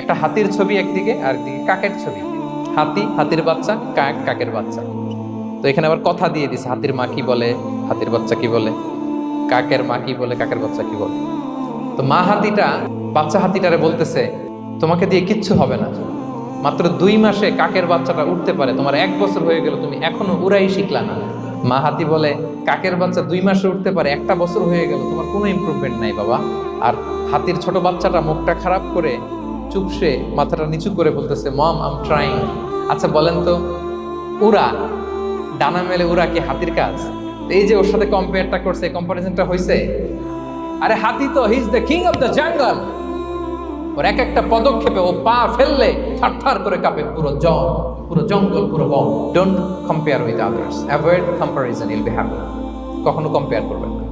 একটা হাতির ছবি একদিকে আর একদিকে কাকের ছবি। হাতি, হাতির বাচ্চা, কাক, কাকের বাচ্চা। তো এখানে আবার কথা দিয়ে দিছে, হাতির মা কি বলে, হাতির বাচ্চা কি বলে, কাকের মা কি বলে, কাকের বাচ্চা কি বলে। তো মা হাতিটা, বাচ্চা হাতিটারে বলতেছে, তোমাকে দিয়ে কিচ্ছু হবে না। মাত্র দুই মাসে কাকের বাচ্চাটা উঠতে পারে। তোমার এক বছর হয়ে গেল, তুমি এখনও উড়াই শিখলা না। মা হাতি বলে, কাকের বাচ্চা দুই মাসে উঠতে পারে, একটা বছর হয়ে গেল, তোমার কোনো ইমপ্রুভমেন্ট নাই বাবা। আর হাতির ছোট বাচ্চাটা মুখটা খারাপ করে চুপসে মাথাটা নিচু করে বলতেছে, মম আম ট্রাইং আচ্ছা বলেন তো উড়া ডানা মেলে উড়া কি হাতির কাজ? এই যে ওর সাথে কম্পেয়ারটা করছে কম্পারিজনটা হয়েছে আরে হাতি তো his the king of the jungle ওর এক একটা পদক্ষেপে ও পা ফেললে থারথার করে কাঁপে পুরো জন, পুরো জঙ্গল, পুরো বন। Don't compare with others avoid comparison I'll be happy কখনো কম্পেয়ার করবেন না।